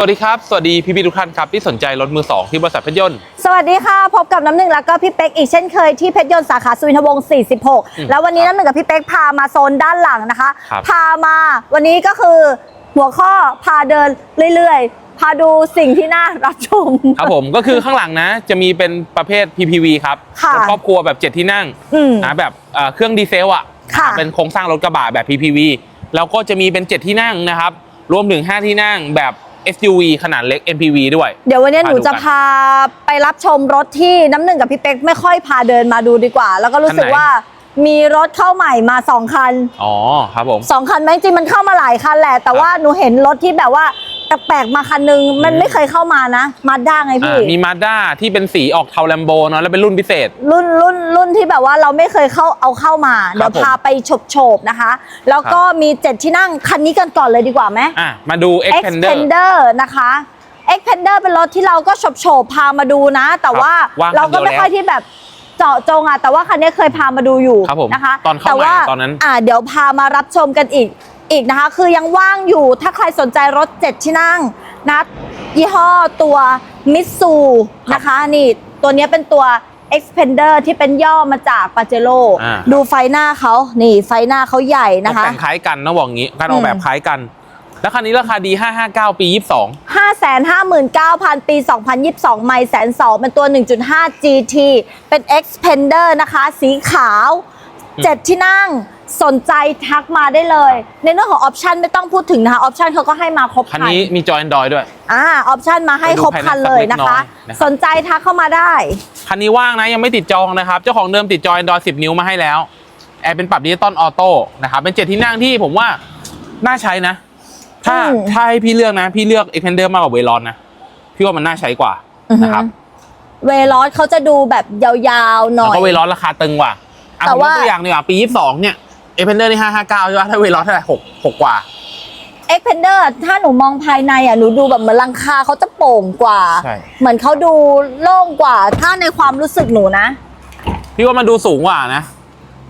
สวัสดีครับ สวัสดีพี่พี่ๆทุกท่านครับที่สนใจรถมือสองที่บริษัทเพชรยนต์ สวัสดีค่ะ พบกับน้ำหนึ่งแล้วก็พี่เป๊กอีกเช่นเคยที่เพชรยนต์สาขาสุวินทวงศ์อืม46 แล้ววันนี้น้ำหนึ่งกับพี่เป๊กพามาโซนด้านหลังนะคะ ครับพามาวันนี้ก็คือหัวข้อพาเดินเรื่อยๆ พาดูสิ่งที่น่ารับชม ครับผมก็คือข้างหลังนะ จะมีเป็นประเภท PPV ครับค่ะ รถครอบครัวแบบ 7 ที่นั่งอืม นะแบบเอ่อเครื่องดีเซลอะค่ะ เป็นโครงสร้างรถกระบะแบบ PPV แล้วก็จะมีเป็น 7 ที่นั่งนะครับ รวมถึง 5 ที่นั่งแบบ SUV ขนาดเล็ก MPV ด้วย เดี๋ยววันนี้หนูมาดูกันจะพาไปรับชมรถที่น้ำหนึ่งกับพี่เป๊กไม่ค่อยพาเดินมาดูดีกว่า แล้วก็รู้สึกคันไหนว่ามีรถเข้าใหม่มาสองคัน อ๋อ ครับผมสองคันไหมจริงมันเข้ามาหลายคันแหละ แต่ว่าหนูเห็นรถที่แบบว่า แปลกๆมาคันนึงมันอืมไม่เคยเข้ามานะมาด้าไงอ่าพี่ มีมาด้าที่เป็นสีออกเทาแลมโบเนาะแล้วเป็นรุ่นพิเศษ รุ่นรุ่นรุ่นที่แบบว่าเราไม่เคยเข้าเอาเข้ามาเดี๋ยวผมพาไปฉบโฉบๆนะคะ แล้วก็มีเจ็ดที่นั่งคันนี้กันก่อนเลยดีกว่าไหมอะมาดู Xpander Xpander นะคะ Xpander เป็นรถที่เราก็ฉบโฉบๆพามาดูนะ แต่ว่าว่างคันเราก็เดียวไม่ค่อยที่แบบเจาะจงอะแต่ว่าคันนี้เคยพามาดูอยู่ครับผมนะคะตอนเข้าแต่ว่าใหม่ตอนนั้นอ่าเดี๋ยวพามารับชมกันอีก อีกนะคะ คือยังว่างอยู่ถ้าใครสนใจรถเจ็ดที่นั่งนะยี่ห้อตัวมิตซูนะคะ นี่ตัวนี้เป็นตัว Xpander ที่เป็นย่อมาจากปาเจโร่อ่าดูไฟหน้าเขานี่ไฟหน้าเขาใหญ่ตนะกคะแต่งคล้ายกันนะบอกงี้การออกแบบอืมคล้ายกัน แล้วคันนี้ราคาดี 559 ปี 22 559,000 ปี 2022 ไม่แสนสองเป็นตัว 1.5 GT เป็น Xpander นะคะ สีขาวอืม7ที่นั่ง สนใจทักมาได้เลย ในเรื่องของออปชันไม่ต้องพูดถึงนะคะออปชันเขาก็ให้มาครบคันคันนี้มีจอ Android ด้วย อ่าออปชันมาให้ครบคันเลยนะคะไปดูภายในสักเล็กน้อยนะครับสนใจทักเข้ามาได้ คันนี้ว่างนะยังไม่ติดจองนะครับ เจ้าของเดิมติดจอ Android 10 นิ้วมาให้แล้วแอร์เป็นปรับดิจิตอลออโต้นะครับเป็นเจ็ดที่นั่งที่ผมว่าน่าใช้นะ ถ้าอืมถ้าให้พี่เลือกนะ พี่เลือก Xpander มากกว่าเวลอนนะพี่ว่ามันน่าใช้กว่านะครับเวลอสเขาจะดูแบบยาวๆหน่แล้วอยก็เวลอนราคาตึงกว่าอะแต่ผมยกว่าตัวอย่างดีกว่าปี 22 เนี่ย Xpander นี่559ใช่ป่ะถ้าเวลอนเท่าไหร่6 6กว่า Xpander ถ้าหนูมองภายในอะหนูดูแบบเหมือนหลังคาเขาจะโป่งกว่า ใช่ เหมือนเขาดูโล่งกว่า ถ้าในความรู้สึกหนูนะ พี่ว่ามันดูสูงกว่านะ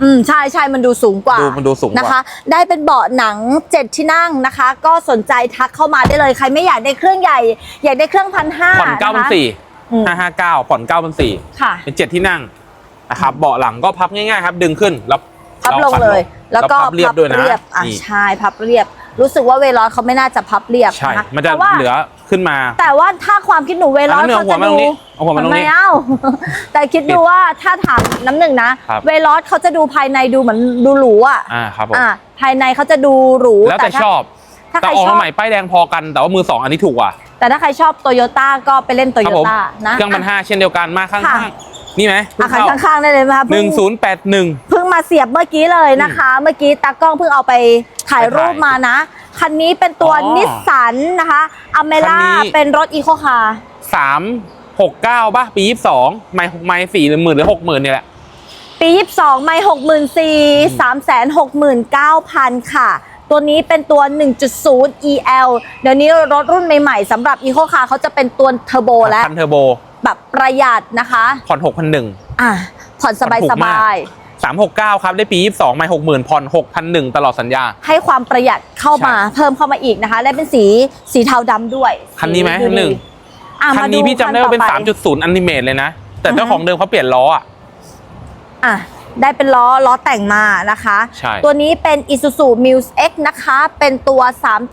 อืมใช่ใช่มันดูสูงกว่าดูมันดูสูงกว่านะคะ ได้เป็นเบาะหนังเจ็ดที่นั่งนะคะ ก็สนใจทักเข้ามาได้เลยใครไม่อยากได้เครื่องใหญ่ อยากได้เครื่องพันห้าผ่อน9 4 0อืม0 559ผ่อน9 4 0 0ค่ะ เป็นเจ็ดที่นั่งนะครับเบาะหลังก็พับง่ายๆครับ ดึงขึ้นแล้ว พับลงเลย แล้วก็พับเรียบด้วยนะบอะนี่ใช่พับเรียบ รู้สึกว่าเวลอสเขาไม่น่าจะพับเรียบใช่นะคะมันจะแต่ว่าเหลือขึ้นมา แต่ว่าถ้าความคิดหนูเวลอสอันนั้นเขาเอาหัวจะมาตดูรงนี้เอาหัวมาตรงนี้ไม่เอาแต่คิดดูว่าถ้าถามน้ำหนึ่งนะครับเวลอสเขาจะดูภายในดูเหมือนดูหรูอะอ่าครับผมอ่าภายในเขาจะดูหรูแล้วแต่ถ้าชอบถ้าใคแต่รออกชอมาบใหม่ป้ายแดงพอกันแต่ว่ามือสองอันนี้ถูกกว่าแต่ถ้าใครชอบโตโยต้าก็ไปเล่นโตคโยรับผมต้านะเครื่องพันห้าเช่นเดียวกันมาข้างค่ะๆนี่ไหมอะคันข้างๆได้เลยไหมคะหเพิ่นึ่งงศูนย์แปดหนึ่งเพิ่ง มาเสียบเมื่อกี้เลยนะคะ เมื่อกี้ตากล้องเพิ่งเอาไปถ่ายรูปมานะ คันนี้เป็นตัวนิสสันนะคะอเมล่าเป็นรถอีโคคาร์สามหกเก้าป่ะปียี่สิบสองไม่ไม่สี่หรือหมื่นหรือหกหมื่นเนี่ยแหละ ปียี่สองไม่นสี่สามแสนหกหมื่นเก้าพันค่ะ ตัวนี้เป็นตัว 1.0 EL เดี๋ยวนี้รถรุ่นใหม่ๆสำหรับอีโคคาร์เขาจะเป็นตัวเทอร์โบแล้วพันเทอร์โบ แบบประหยัดนะคะ ผ่อนหกพันหนึ่ง อะผ่อนสบายสบาย 369 ครับ ได้ปี 22ไม่60,000ผ่อน6,001 ตลอดสัญญา ให้ความประหยัดเข้ามาเพิ่มเข้ามาอีกนะคะ และเป็นสีสีเทาดำด้วยคันนี้ไหมคันหนึ่งคันนี้พี่จำได้ว่าเป็น 3.0อันนิเมตเลยนะ แต่เจ้าของเดิมเขาเปลี่ยนล้ออะได้เป็นล้อล้อแต่งมานะคะ ตัวนี้เป็น Isuzu Muse X นะคะ เป็นตัว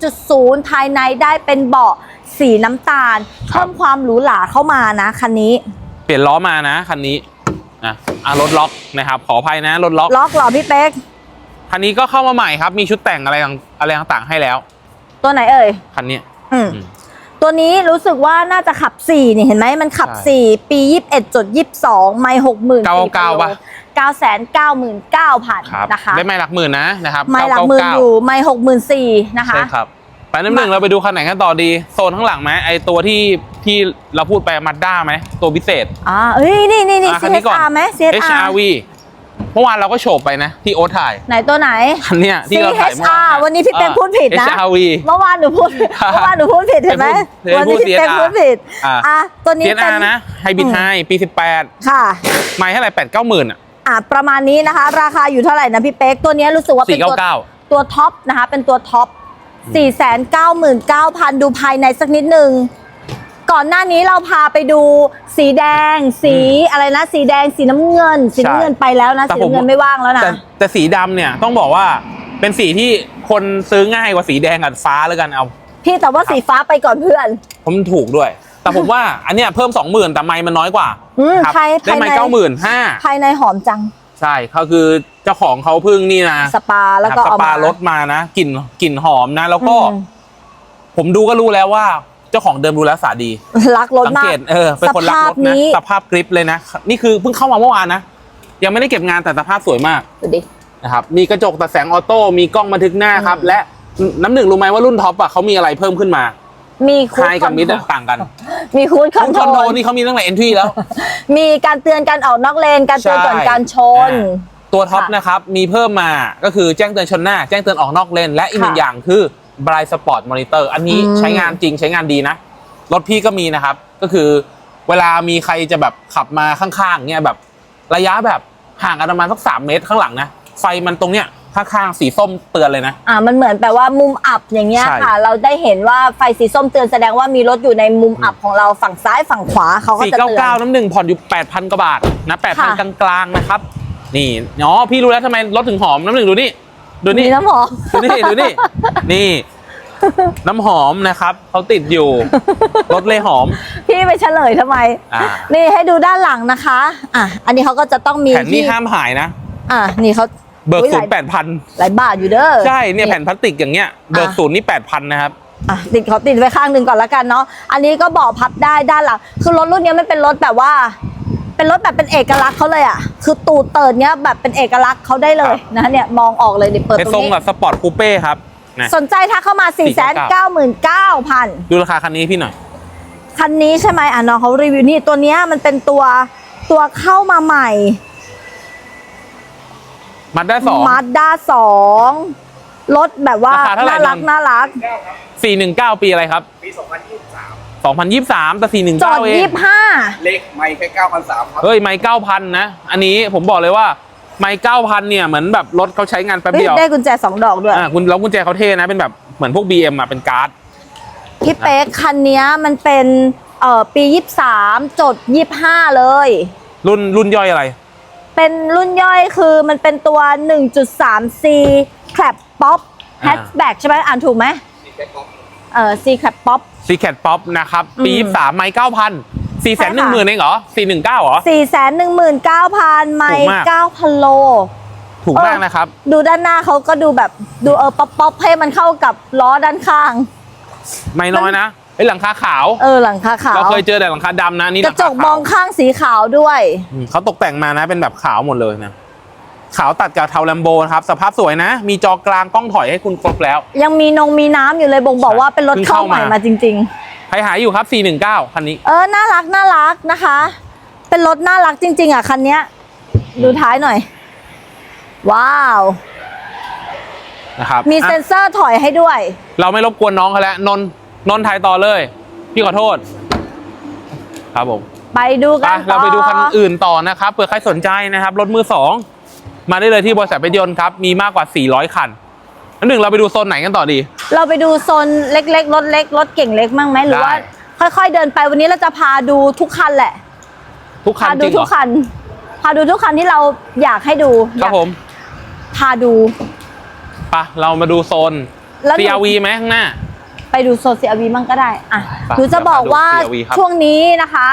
3.0 ภายในได้เป็นเบาะสีน้ำตาล เพิ่มความหรูหราเข้ามานะคันนี้ เปลี่ยนล้อมานะคันนี้ นะอะรถล็อกนะครับ ขออภัยนะรถล็อกล็อกเหรอพี่เป๊กคันนี้ก็เข้ามาใหม่ครับ มีชุดแต่งอะไรต่างอะไรต่างๆให้แล้ว ตัวไหนเอ่ยคันนี้อืมอืม ตัวนี้รู้สึกว่าน่าจะขับ 4 นี่เห็นไหมมันขับ ใช่4 ปี 21จด22 ไม่60,000 999ป่ะ999,000 ครับนะคะ ได้ไม่หลักหมื่นนะนะครับไม่หลักหมื่นอยู่ไม่64,000นะคะ ใช่ครับ ไปน้ำหนึ่งเราไปดูคันไหนกันต่อดี โซนข้างหลังไหมไอตัวที่ที่เราพูดไปมาด้าไหมตัวพิเศษอ่าเอ้ยนี่นี่นี่อะคันนี้ก่อน CHR ไหม CHR HRV เมื่อวานเราก็โฉบไปนะ ที่โอ๊ตถ่าย ไหนตัวไหนคันเนี้ยที่เราถ่ายเมื่อวาน CHR วันนี้พี่เป๊กพูดผิดนะอ่า HRV เมื่อวานหนูพูดเมื่อวานหนูพูดผิดเห็นไหมเดี๋ยววัพูดนี้พี่เป๊ก CHR พูดผิดอะอะตัวนี้เป็น CNR นะไฮบิดอืมไฮปี18ค่ะไม่เท่าไหร่8 9หมื่นอะอะประมาณนี้นะคะ ราคาอยู่เท่าไหร่นะพี่เป๊กตัวนี้รู้สึกว่าเป็นตัว499ตัวท็อปนะคะเป็นตัวท็อป 499,000 ดูภายในสักนิดนึงก่อนหน้านี้เราพาไปดูสีแดง สีอะไรนะ สีแดงสีน้ำเงิน สีน้ำเงินไปแล้วนะแต่สีผม น้ำเงินไม่ว่างแล้วนะแต่แต่สีดำเนี่ยต้องบอกว่าเป็นสีที่คนซื้อง่ายกว่าสีแดงกับฟ้าแล้วกันเอา พี่แต่ว่าสีฟ้าไปก่อนเพื่อน ผมถูกด้วย แต่ผมว่า อันเนี้ยเพิ่มสองหมื่นแต่ไม้มันน้อยกว่าอืมครับภายได้ไม้ภายใน เก้าหมื่นห้าภายในหอมจัง ใช่เขาคือเจ้าของเขาเพิ่งนี่นะสปาแล้วก็สเอาปามารถมานะกลิ่นกลิ่นหอมนะ แล้วก็อืมผมดูก็รู้แล้วว่า เจ้าของเดิมดูแลรักษาดี รักรถสังมาเกกตเออเป็นคนรักรถสภาพนี้นะสภาพกริปเลยนะ นี่คือเพิ่งเข้ามาเมื่อวานนะยังไม่ได้เก็บงานแต่สภาพสวยมากดูดินะครับมีกระจกตัดแสงออโต้มีกล้องบันทึกหน้าครับ และน้ำหนึ่งรู้ไหมว่ารุ่นท็อปอะเขามีอะไรเพิ่มขึ้นมา มีคูไฮดกับมิดอะต่างกันมีคูดคอนคอนโทโดรลนี่เขามีตั้งแต่เอนทรีแล้ว มีการเตือนการออกนอกเลน การเตือนก่อนการชน ตัวท็อปค่ะนะครับ มีเพิ่มมาก็คือแจ้งเตือนชนหน้า แจ้งเตือนออกนอกเลน และอีกหนึ่งค่ะอย่างคือ Bright Spot Monitor อันนี้อืมใช้งานจริงใช้งานดีนะ รถพี่ก็มีนะครับ ก็คือเวลามีใครจะแบบขับมาข้างๆเนี่ยแบบระยะแบบห่างกันประมาณสักสามเมตรข้างหลังนะ ไฟมันตรงเนี้ย ข้างๆสีส้มเตือนเลยนะ อ่ามันเหมือนแปลว่ามุมอับอย่างเงี้ยใช่ ค่ะ เราได้เห็นว่าไฟสีส้มเตือนแสดงว่ามีรถอยู่ในมุมอับของเราฝั่งซ้ายฝั่งขวาเขาก็สี่จะเก้าเตือนเก้าน้ำหนึ่งผ่อนอยู่แปดพันกว่าบาทนะแปดพันค่ะกลางๆนะครับ นี่อ๋อพี่รู้แล้วทำไมรถถึงหอมน้ำหนึ่งดูนี่ ดูนี่ มีน้ำหอม ดูนี่ ดูนี่ นี่ น้ำหอมนะครับ เขาติดอยู่ รถเลยหอม พี่ไปเฉลยทำไม อ่า นี่ให้ดูด้านหลังนะคะ อะ อันนี้เขาก็จะต้องมีแผ่นนี้ที่ห้ามหายนะ อะ นี่เขา เบิกอุ๊ยศูหนลายย์แปดพันหลายบาทอยู่เด้อใช่เนี่ยแผ่นพลาสติกอย่างเงี้ยเบิกศูนย์นี่แปดพันนะครับอะติดเขาติดไว้ข้างหนึ่งก่อนละกันเนาะอันนี้ก็เบาะพับได้ด้านหลังคือรถรุ่นเนี้ยมันเป็นรถแบบว่า เป็นรถแบบเป็นเอกลักษณ์เขาเลยอะคือตูดเติร์ดเนี้ยแบบเป็นเอกลักษณ์เขาได้เลยนะเนี่ยมองออกเลยเนี่ยเปิดเป็นตรทรงงนี้แบบสปอร์ตคูเป้ครับนะสนใจทักเข้ามา 4 9 9 9 0 0 0 ดูราคาคันนี้ให้พี่หน่อย คันนี้ใช่ไหมอะน้องเขารีวิวนี่ตัวเนี้ยมันเป็นตัวตัวเข้ามาใหม่ มัดได้สอง มาด้าสองรถแบบว่าราคาเท่าไหร่น่ารักนนท์น่ารัก สี่หนึ่งเก้าปีอะไรครับ ปี 2023 สองพันยี่สิบสามแต่สี่หนึ่งจอเก้าดเองยี่ห้าเลขไม่แค่9,300ครับ เฮ้ย ไม่เก้าพันนะ อันนี้ผมบอกเลยว่าไม่เก้าพันเนี่ย เหมือนแบบรถเขาใช้งานแป๊บเดียวได้กุญแจสองดอกด้วย อ่าคุณแล้วกุญแจเขาเท่นะ เป็นแบบเหมือนพวก BM อะเป็นการ์ด พี่เป๊กคันเนี้ยมันเป็นเอ่อปี 23 จด 25 เลย รุ่นรุ่นย่อยอะไร เป็นรุ่นย่อยคือมันเป็นตัว 1.3C Clap Pop อ่า Hatchback ใช่ไหมอ่านถูกไหมมีแค่ก๊อปเออ C Clap Pop s e c r e t Pop นะครับ ปีอืมยี่สามไม่เก้าพันสี่แสนหนึ่งหมื่นเองเหรอสี่หนึ่งเก้าเหรอ 419,000 ไมถูกมาก 9,000 โล ถูกมากนะครับ ดูด้านหน้าเขาก็ดูแบบดูเออป๊อปป๊อปให้มันเข้ากับล้อด้านข้าง ไม่น้อยนะ เฮ้ยหลังคาขาวเออหลังคาขาวเราเคยเจอแต่หลังคาดำนะนี่กหระลังจคากมขาอวงข้างสีขาวด้วยอืมเขาตกแต่งมานะเป็นแบบขาวหมดเลยนะขาวตัดกับเทาแลมโบนะครับสภาพสวยนะ มีจอกลางกล้องถอยให้คุณครบแล้ว ยังมีนงมีน้ำอยู่เลยบ่งบอกใช่ว่าเป็นรถเพิ่งเข้าเข้าใหม่มามาจริงใครหายอยู่ครับ 419 คันนี้ๆเออ น่ารักน่ารักนะคะ เป็นรถน่ารักจริง ๆ อะ คันเนี้ยดูท้ายหน่อย ว้าวนะครับมีอะเซ็นเซอร์ถอยให้ด้วย เราไม่รบกวนน้องเขาแล้วนนท์ นนท์ถ่ายต่อเลย พี่ขอโทษ ครับผมไปดูไปกันต่อเราไปดูคันอื่นต่อนะครับเผื่อใครสนใจนะครับ รถมือสองมาได้เลยที่บริษัทเพชรยนต์ครับ มีมากกว่า 400 คันอันหนึ่งเราไปดูโซนไหนกันต่อดี เราไปดูโซนเล็กๆรถเล็กรถเก่งเล็กมั่งไหมหรือว่าได้ค่อย ๆ เดินไปวันนี้เราจะพาดูทุกคันแหละ ทุกคันพาจดูริงเหทุรกอคัน พาดูทุกคันที่เราอยากให้ดูครับผมพาดู ไปเรามาดูโซน แล้วหนู CRV ไหมข้างหน้า ไปดูโซน CRV มั่งก็ได้อะไปหนูจะบอกว่าเดี๋ยวมาดู CRV ครับช่วงนี้นะคะ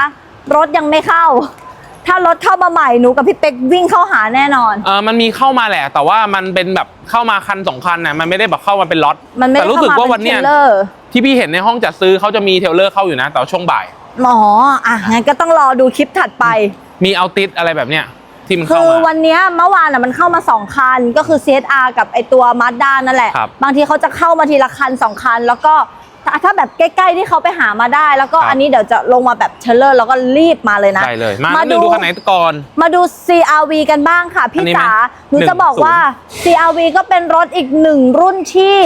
รถยังไม่เข้า ถ้ารถเข้ามาใหม่หนูกับพี่เป็กวิ่งเข้าหาแน่นอนเออมันมีเข้ามาแหละ แต่ว่ามันเป็นแบบเข้ามาคันสองคันนะมันไม่ได้แบบเข้ามาเป็นล็อตมันไม่แต่ได้รู้เข้าสึกมาว่าเป็วันนเทเนี้ยรลเลอร์ที่พี่เห็นในห้องจัดซื้อเขาจะมีเทรลเลอร์เข้าอยู่นะแต่ว่าช่วงบ่ายอ๋ออะงั้นก็ต้องรอดูคลิปถัดไป มีเอาติดอะไรแบบเนี้ย ที่มันคืเข้าอมา วันเนี้ยเมื่อวานอะมันเข้ามาสองคันก็คือ CSR กับไอตัว Mazda นั่นแหละครับบางทีเขาจะเข้ามาทีละคันสองคัน แล้วก็ถ้าถ้าแบบใกล้ๆที่เขาไปหามาได้ แล้วก็ครับ อันนี้เดี๋ยวจะลงมาแบบเทรลเลอร์แล้วก็รีบมาเลยนะ ได้เลย มาหนึ่งดู คันไหนก่อน มาดู CRV กันบ้างค่ะอัพี่นนี้ไหมจ๋าหนูจะ1.0บอกว่า CRV ก็เป็นรถอีกหนึ่งรุ่นที่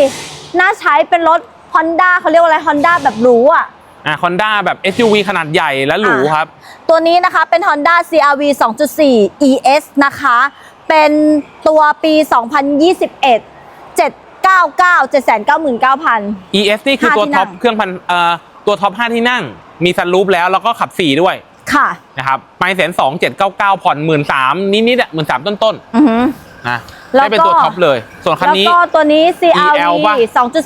น่าใช้เป็นรถ Honda เขาเรียกว่าอะไร Honda แบบหรูอะ อะคอนด้าแบบ SUV ขนาดใหญ่และหรูอะ ครับ ตัวนี้นะคะเป็น Honda CRV 2.4 ES นะคะ เป็นตัวปี 2021 799 799,000 ES นี่คือห้าตัวที่นั่ท็องปเครื่องพันเอ่อตัวท็อป 5 ที่นั่ง มีซันรูปแล้วแล้วก็ขับ 4 ด้วยค่ะ นะครับไม่แสนสองเจ็ดเก้าเก้าผ่อนหมื่นสามนิดๆอะหมื่นสามต้นอือหือ ๆนะแล้วก็ ได้เป็นตัวท็อปเลย ส่วนคันแล้วนี้ ก็ตัวนี้ EL ป่ะ CRV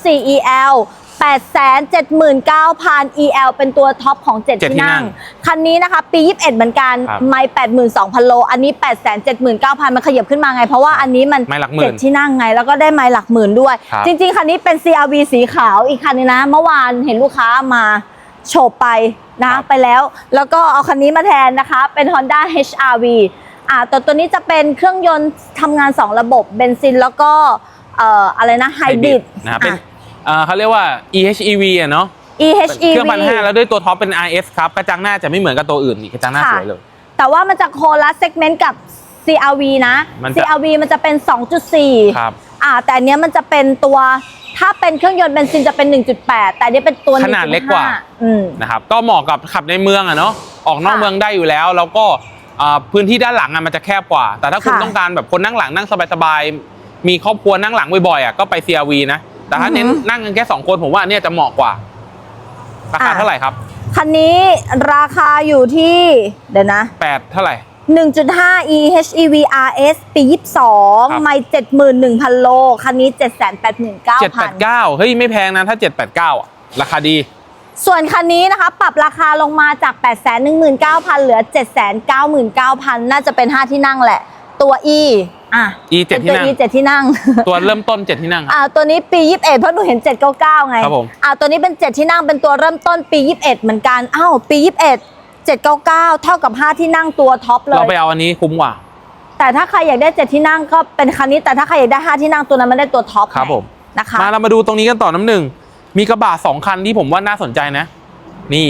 2.4 EL 879,000 EL เป็นตัวท็อปของ7เจ็ดที่ที่นั่นั่งงคันนี้นะคะ ปี 21 เหมือนกันครับไม่82,000 โล อันนี้ 879,000 มันขยับขึ้นมาไง เพราะว่าอันนี้มันไมล์หลักหมื่นเจ็ดที่นั่งไง แล้วก็ได้ไม้หลักหมื่นด้วยครับจริง ๆ คันนี้เป็น CRV สีขาวอีกคันนึงนะ เมื่อวานเห็นลูกค้ามาโฉบไปนะไปแล้ว แล้วก็เอาคันนี้มาแทนนะคะ เป็น Honda HRV อ่าตัวตัวนี้จะเป็นเครื่องยนต์ทำงาน 2 ระบบเบนซินแล้วก็เอ่ออะไรนะไฮบริดนะครับเป็น เอ่อเขาเรียกว่า EHEV อะเนาะ EHEV เครื่องพันห้าแล้วด้วยตัวท็อปเป็น RS ครับ กระจังหน้าจะไม่เหมือนกับตัวอื่นอีกกระจังหน้าค่ะสวยเลย แต่ว่ามันจะโคละเซกเมนต์กับ CRV นะมันจะ CRV มันจะเป็น 2.4ครับอ่าแต่อันเนี้ยมันจะเป็นตัวถ้าเป็นเครื่องยนต์เบนซินจะเป็น 1.8 แต่อันนี้เป็นตัวขนาดเล็กกว่า1.5อืมนะครับก็เหมาะกับขับในเมืองอะเนาะออกนอกค่ะเมืองได้อยู่แล้ว แล้วก็อ่าพื้นที่ด้านหลังอะมันจะแคบกว่า แต่ถ้าคุณค่ะต้องการแบบคนนั่งหลังนั่งสบายๆมีครอบครัวนั่งหลังบ่อยๆอะก็ไป CRV นะ แต่ถ้าอือฮึเน้นนั่งกันแค่สองคนผมว่าอันเนี่ยจะเหมาะกว่า ราคาอะ เท่าไหร่ครับคันนี้ราคาอยู่ที่ เดี๋ยวนะ แปดเท่าไหร่ 1.5 EHEV RS ปี ครับ 22 ไม่ 71,000 โล คันนี้ เจ็ดแปด789,000 เก้าเฮ้ยไม่แพงนะถ้าเจ็ดแปดเก้าอะราคาดี ส่วนคันนี้นะคะ ปรับราคาลงมาจาก 819,000 เหลือ 799,000 น่าจะเป็น 5 ที่นั่งแหละ ตัว E อะ E เจ็ดที่นั่งเป็นตัว E 7ที่นั่ง ตัวเริ่มต้นเจ็ดที่นั่งครับ อ่าตัวนี้ปี 21 เพราะหนูเห็น 799 ไงครับผม อ่าตัวนี้เป็น7ที่นั่งเป็นตัวเริ่มต้นปี 21 เหมือนกันอ้าวปี 21 799 เท่ากับ 5 ที่นั่งตัวท็อปเลเรายไปเอาอันนี้คุ้มกว่าแต่ถ้าใครอยากได้ 7 ที่นั่งก็เป็นคันนี้แต่ถ้าใครอยากได้ 5 ที่นั่งตัวนั้นมันได้ตัวท็อปครับไงผม นะคะ มาเรามาดูตรงนี้กันต่อน้ำหนึ่ง มีกระบะสองคันที่ผมว่าน่าสนใจนะ นี่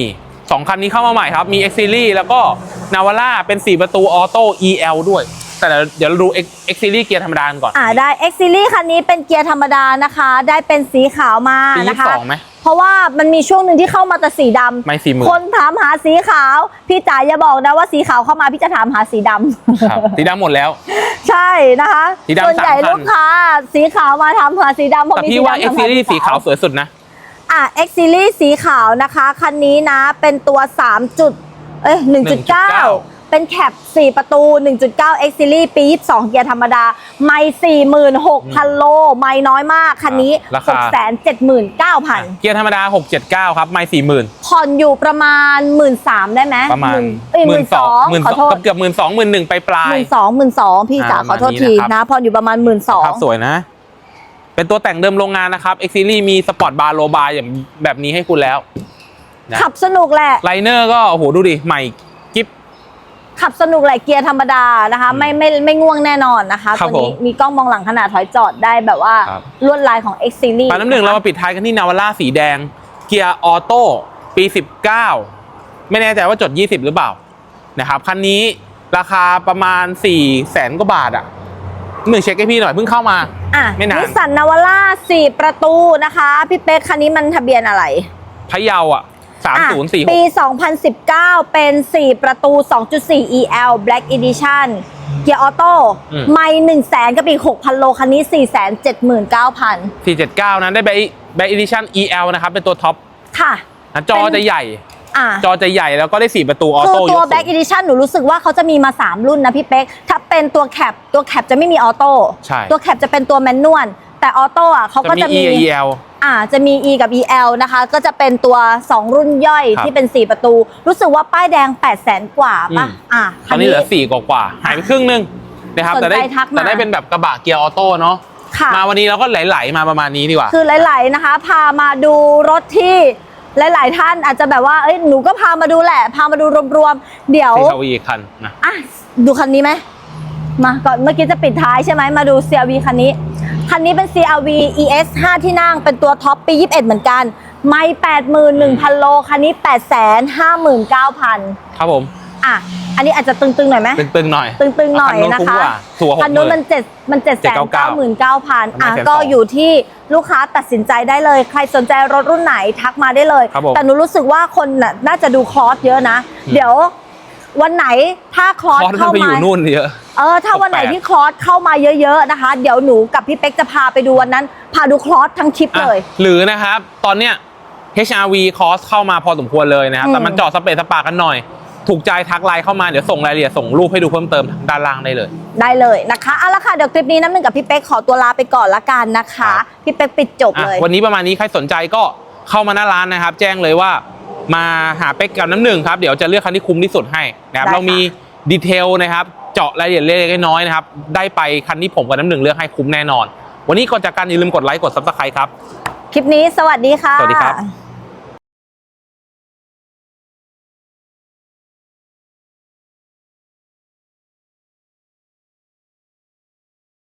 สองคันนี้เข้ามาใหม่ครับ มี X Series แล้วก็ Navara เป็น 4 ประตูออโต้ EL ด้วย แต่เดี๋ยวเราดู X X Series เกียร์ธรรมดากันก่อนอ่าได้ X Series คันนี้เป็นเกียร์ธรรมดานะคะ ได้เป็นสีขาวมาปีนะคะ22ไหม เพราะว่ามันมีช่วงหนึ่งที่เข้ามาแต่สีดำไม่สี่หมื่นคนถามหาสีขาว พี่จ๋าอย่าบอกนะว่าสีขาวเข้ามาพี่จะถามหาสีดำ ครับสีดำหมดแล้ว ใช่นะคะสีดำส่วนใหญ่สามพัน ลูกค้า สีขาวมาถามหาสีดำเพราะแต่มีพี่สีว่า ดำ X ถมห Series สีขาวสวยสุดนะ อะ X Series สีขาวนะคะ คันนี้นะเป็นตัว 3 จุด เอ้ย1.9 เป็นแคป 4 ประตู 1.9 X Series ปี 22 เกียร์ธรรมดา ไม่ 46,000 โล ไม่น้อยมาก คันนี้ ราคา 679,000 เกียร์ธรรมดา 679 ครับ ไม่สี่หมื่นผ่อนอยู่ประมาณ 13,000 ได้ไหมประมาณเอ้ยหมื่นสองห12,000มื่นขอสโทองษเกือบหมื่นสองหมื่นหนึ่งไปปลายหมื่นสองหมื่นสองพี่จ๋าอ่าขอโทษประมาณทีนี้นะครับนะ ผ่อนอยู่ประมาณหมื่นสองภาพสวยนะเป็นตัวแต่งเดิมโรงงานนะครับ X Series มีสปอร์ตบาร์โลบาร์อย่างแบบนี้ให้คุณแล้วนะขับสนุกแหละไลเนอร์ก็โอ้โหดูดิ ใหม่กิ๊บ ขับสนุกแหละเกียร์ธรรมดานะคะ ไม่ไม่ไม่ง่วงแน่นอนนะคะครับตัวนี้ผมมีกล้องมองหลังขนาดถอยจอดได้แบบว่าครับ ลวดลายของ X Series ปาน้ำหนึ่งเรามาปิดท้ายกันที่นาวาร่าสีแดง เกียร์ออโต้ปี 19 ไม่แน่ใจว่าจด 20 หรือเปล่านะครับคันนี้ราคาประมาณ4แสนกว่าบาทอะหนึ่งเช็คให้พี่หน่อยเพิ่งเข้ามา อะไม่นาน นิสสันนาวาร่าสี่ประตูนะคะ พี่เป๊กคันนี้มันทะเบียนอะไรพะเยาอะอะ 3046 ปี 2019 เป็น 4 ประตู 2.4 EL Black Edition เกียร์ออโต้อืมไม่1 0 0 0 0แสนกับอีก6,000โลคันนี้479,000 479นะได้แบแบอีดิชั่น EL นะครับเป็นตัวท็อป ค่ะนะจอเป็นจะใหญ่อะจอจะใหญ่แล้วก็ได้4ประตูออคือโต้ตัวยก Black สูง Edition หนูรู้สึกว่าเขาจะมีมา3รุ่นนะพี่เป๊ก ถ้าเป็นตัวแคปตัวแคปจะไม่มีออโต้ใช่ตัวแคปจะเป็นตัวแมนนวล แต่ออโต้อะเขาก็จะจะมีมี E กับ EL อ่าจะมี E กับ EL นะคะ ก็จะเป็นตัว 2 รุ่นย่อยครับที่เป็น 4 ประตู รู้สึกว่าป้ายแดง 8 0 0แสนกว่าป่ะอืมอะตอนนี้เหลือ 4 กว่าๆหายไปครึ่งนึงนะครับสนใจแต่ได้ทักมาแต่ได้เป็นแบบกระบะเกียร์ออโต้เนาะค่ะมาวันนี้เราก็ไหลๆมาประมาณนี้ดีกว่า คือหลายๆนะคะ พามาดูรถที่หลาย ๆ ท่านอาจจะแบบว่าเอ้ยหนูก็พามาดูแหละ พามาดูรวมๆเดี๋ยวซีคาวีคันนะอะดูคันนี้ไหมมาก่อนเมื่อกี้จะปิดท้ายใช่ไหมมาดู CRV คันนี้ คันนี้เป็น CRV ES 5 ที่นั่ง เป็นตัวท็อปปี 21 เหมือนกัน ไม่81,000 โล คันนี้ 859,000 ครับผม อะ อันนี้อาจจะตึงๆหน่อยไหมตึงๆหน่อย ตึงๆหน่อยคันะคุ้มคะกว่าถั่วหกคันหนู้นมื่มันนเจ็ดมันเจ็ดแสนเก้าหมื่นเก้าพันอะไม่แสนสองก็อยู่ที่ลูกค้าตัดสินใจได้เลย ใครสนใจรถรุ่นไหนทักมาได้เลยครับผมแต่หนูรู้สึกว่าคนน่ะน่าจะดูคอร์สเยอะนะอืมเดี๋ยววันไหนถ้าคอร์สคอร์สมันเข้าไปอมายู่นู่นเยอะ เออถ้าวันไหน68ที่คลอสเข้ามาเยอะๆนะคะ เดี๋ยวหนูกับพี่เป๊กจะพาไปดูวันนั้น พาดูคลอสทั้งคลิปเลยอะหรือนะครับ ตอนเนี้ย HRV คอสเข้ามาพอสมควรเลยนะครับอืมแต่มันจอดสเปซสปากันหน่อย ถูกใจทักไลน์เข้ามา เดี๋ยวส่งรายละเอียดส่งรูปให้ดูเพิ่มเติมด้านล่างได้เลย ได้เลยนะคะเอาละค่ะ เดี๋ยวคลิปนี้น้ำหนึ่งกับพี่เป๊กขอตัวลาไปก่อนละกันนะคะครับพี่เป๊กปิดจบอะเลย วันนี้ประมาณนี้ใครสนใจก็เข้ามาหน้าร้านนะครับ แจ้งเลยว่ามาหาเป็กกับน้ำหนึ่งครับ เดี๋ยวจะเลือกคันที่คุ้มที่สุดให้นะครับได้ค่ะเรามีดีเทลนะครับ เจาะรายละเอียดเล็กๆน้อยๆนะครับ ได้ไปคันที่ผมกับน้ำหนึ่งเลือกให้คุ้มแน่นอน วันนี้ก่อนจากการอย่าลืมกดไลค์กดซับสไครต์ครับ คลิปนี้สวัสดีค่ะ สวัสดีครับ